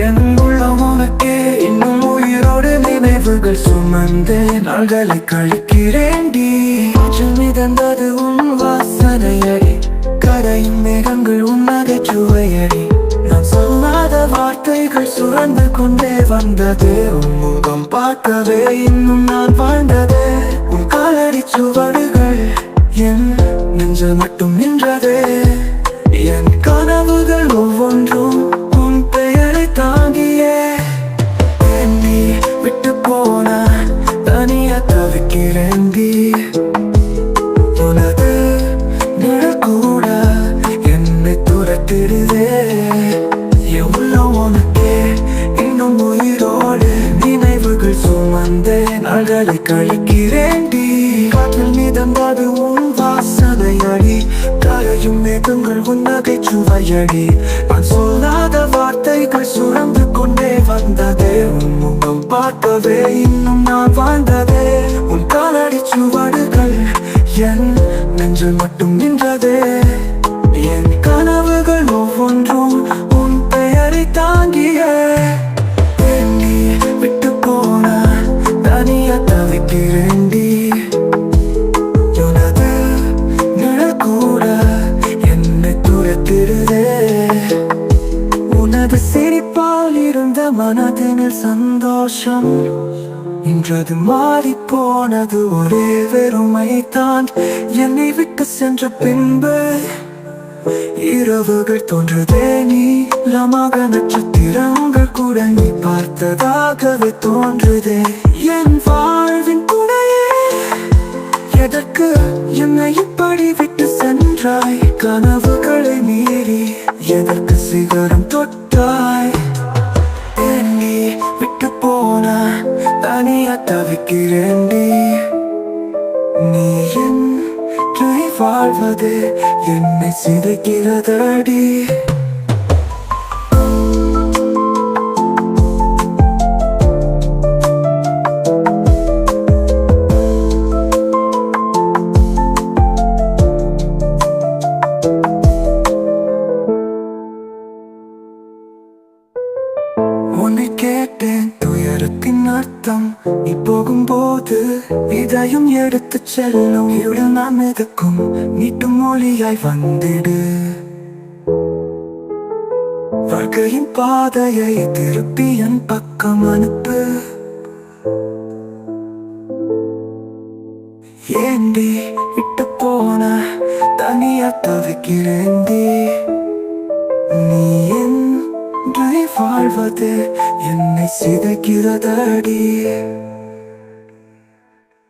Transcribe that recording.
எங்குள்ளம் உனக்கே இன்னும் உயிரோடு நினைவுகள் சுமந்து நாள்களை கழிக்கிறேன் மிதந்தது உன் வாசனையடி. கரையும் மேகங்கள் உன் நகைச்சுவையடி. நான் சொல்லாத வார்த்தைகள் சுரந்து கொண்டே வந்தது. உன் முகம் பார்க்கவே இன்னும் நான் வாழ்ந்தது. உன் காலடி சுவடுகள் என் நெஞ்ச மட்டும் நின்றதே. இன்னும் உயிரோடு நினைவுகள் சுமந்து நாள்களை கழிக்கிறேன்டி காற்றில் மிதந்தது உன் வாசனை அடி கரையும் மேகங்கள் உன்னகை சுவையடி நான் சொல்லாத வார்த்தைகள் சுரந்து கொண்டே வந்ததே உன் முகம் பார்க்கவே இன்னும் நான் வாழ்ந்ததே உன் காலடி சுவடுகள் என் நெஞ்சில் மட்டும் நின்றதே தவிக்கிறேன்டி உனது நிழல் கூட என்னை துரத்திடுதே. உனது சிரிப்பால் இருந்த மனதினில் சந்தோஷம். இன்றது மாறி போனது ஒரே வெறுமை தான் என்னை விட்டு சென்ற பின்பு இரவுகள் தோன்றுதே நீளமாக நட்சத்திரங்கள் கூட நீ பார்த்ததாகவே தோன்றுதே. என் வா என்னை இப்படி விட்டு சென்றாய்? கனவுகளை மீறி எதற்கு சிகரம் தொட்டாய்? ஏன் விட்டு போன தனியா தவிக்கிறேண்டி நீ என் வாழ்வது என்னை சிதைக்கிறதடி. நீ போகும்போது இதயம் எடுத்து செல்லும். இருள் நான் மிதக்கும் நீட்டும் மொழியாய் வந்திடு. வாழ்க்கையின் பாதையை திருப்பி என் பக்கம் அனுப்பு. ஏண்டி விட்டு போன தனியா தவிக்கிறேன்டி நீ என்று வாழ்வது என்னை சிதைக்கிறதடி.